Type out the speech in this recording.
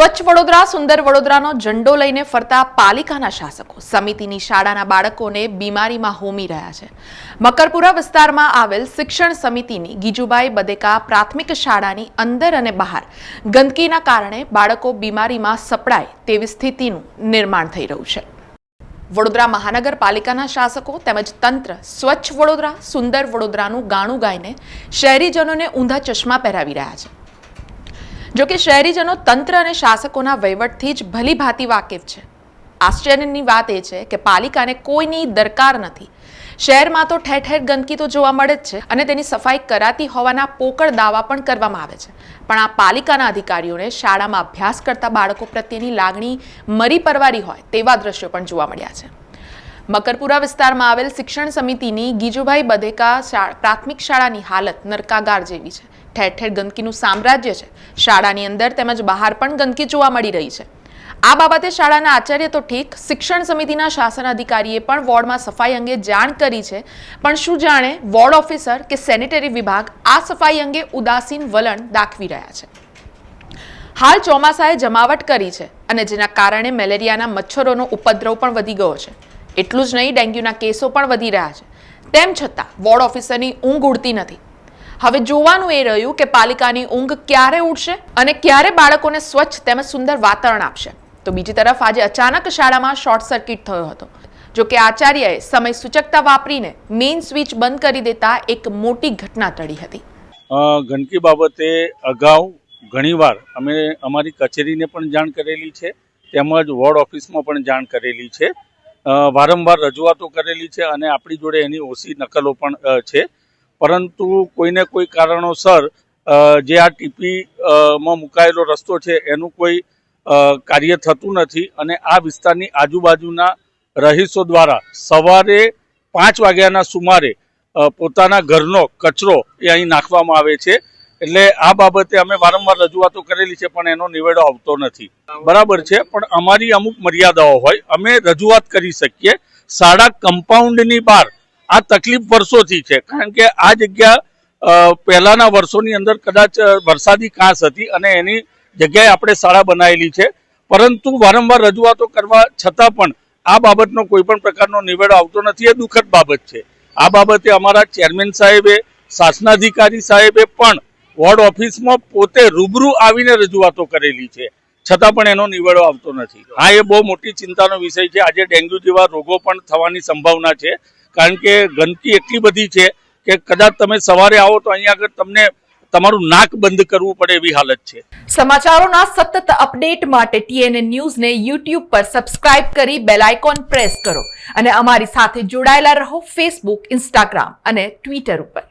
સ્વચ્છ વડોદરા, સુંદર વડોદરાનો ઝંડો લઈને ફરતા પાલિકાના શાસકો, સમિતિની શાળાના બાળકોને બીમારીમાં હોમી રહ્યા છે. મકરપુરા વિસ્તારમાં આવેલ શિક્ષણ સમિતિની ગીજુબાઈ બદેકા પ્રાથમિક શાળાની અંદર અને બહાર ગંદકીના કારણે બાળકો બીમારીમાં સપડાય તેવી સ્થિતિનું નિર્માણ થઈ રહ્યું છે. વડોદરા મહાનગરપાલિકાના શાસકો તેમજ તંત્ર સ્વચ્છ વડોદરા, સુંદર વડોદરાનું ગાણું ગાઈને શહેરીજનોને ઊંધા ચશ્મા પહેરાવી રહ્યા છે. જો કે શહેરીજનો તંત્ર અને શાસકોના વહીવટથી જ ભલીભાંતિ વાકેફ છે. આશ્ચર્યની વાત એ છે કે પાલિકાને કોઈની દરકાર નથી. શહેરમાં તો ઠેર ઠેર ગંદકી તો જોવા મળે જ છે અને તેની સફાઈ કરાતી હોવાના પોકળ દાવા પણ કરવામાં આવે છે. પણ આ પાલિકાના અધિકારીઓને શાળામાં અભ્યાસ કરતા બાળકો પ્રત્યેની લાગણી મરી પરવારી હોય તેવા દ્રશ્યો પણ જોવા મળ્યા છે. મકરપુરા વિસ્તારમાં આવેલ શિક્ષણ સમિતિની ગીજુભાઈ બધેકા પ્રાથમિક શાળાની હાલત નરકાગાર જેવી છે. ઠેર ઠેર ગંદકીનું સામ્રાજ્ય છે. શાળાની અંદર તેમજ બહાર પણ ગંદકી જોવા મળી રહી છે. આ બાબતે શાળાના આચાર્ય તો ઠીક, શિક્ષણ સમિતિના શાસન અધિકારીએ પણ વોર્ડમાં સફાઈ અંગે જાણ કરી છે. પણ શું જાણે વોર્ડ ઓફિસર કે સેનેટરી વિભાગ આ સફાઈ અંગે ઉદાસીન વલણ દાખવી રહ્યા છે. હાલ ચોમાસાએ જમાવટ કરી છે અને જેના કારણે મેલેરિયાના મચ્છરોનો ઉપદ્રવ પણ વધી ગયો છે. એટલું જ નહીં, ડેન્ગ્યુના કેસો પણ વધી રહ્યા છે. તેમ છતાં, વોર્ડ ઓફિસરની ઊંઘ ઉડતી નથી. હવે જોવાનું એ રહ્યું કે પાલિકાની ઊંઘ ક્યારે ઉડશે અને ક્યારે બાળકોને સ્વચ્છ તેમજ સુંદર વાતાવરણ આપશે. તો બીજી તરફ, આજે અચાનક શાળામાં શોર્ટ સર્કિટ થયો હતો. જો કે આચાર્યએ સમય સૂચકતા વાપરીને મેઇન સ્વિચ બંધ કરી દેતા એક મોટી ઘટના ટળી હતી. ગંદકી બાબતે અગાઉ ઘણીવાર અમે અમારી કચેરીને પણ જાણ કરેલી છે, તેમજ વોર્ડ ઓફિસમાં પણ જાણ કરેલી છે. વારંવાર રજૂઆતો કરેલી છે અને આપણી જોડે એની ઓછી નકલો પણ છે. પરંતુ કોઈને કોઈ કારણોસર જે આ ટીપી માં મુકાયેલો રસ્તો છે, એનું કોઈ કાર્ય થતું નથી અને આ વિસ્તારની આજુબાજુના રહીશો દ્વારા સવારે પાંચ વાગ્યાના સુમારે પોતાના ઘરનો કચરો એ અહીં નાખવામાં આવે છે. એટલે આ બાબતે અમે વારંવાર રજૂઆતો કરેલી છે, પણ એનો નિવેડો આવતો નથી. બરાબર છે, પણ અમારી અમુક મર્યાદાઓ હોય, અમે રજૂઆત કરી શકીએ. શાળા કમ્પાઉન્ડની બહાર આ તકલીફ વર્ષોથી છે, કારણ કે આ જગ્યા પહેલાના વર્ષોની અંદર કદાચ વરસાદી કાંસ હતી અને એની જગ્યાએ આપણે શાળા બનાવેલી છે. પરંતુ વારંવાર રજૂઆતો કરવા છતાં પણ આ બાબતનો કોઈ પણ પ્રકારનો નિવેડો આવતો નથી, એ દુઃખદ બાબત છે. આ બાબતે અમારા ચેરમેન સાહેબે, શાસનાધિકારી સાહેબે પણ વોર્ડ ઓફિસમાં પોતે રૂબરૂ આવીને રજૂઆતો કરેલી છે. છતાં પણ એનો નિવેડો આવતો નથી. હા, એ બહુ મોટી ચિંતાનો વિષય છે. આજે ડેન્ગ્યુ જેવા રોગો પણ થવાની સંભાવના છે. કારણ કે ગંદકી એટલી બધી છે કે કદાચ તમે સવારે આવો તો અહીંયા આગળ તમને તમારું નાક બંધ કરવું પડે એવી હાલત છે. સમાચારોના સતત અપડેટ માટે ટીએનએ ન્યૂઝને યુટ્યુબ પર સબસ્ક્રાઇબ કરી બેલ આઇકોન પ્રેસ કરો અને અમારી સાથે જોડાયેલા રહો ફેસબુક, ઇન્સ્ટાગ્રામ અને ટ્વિટર ઉપર.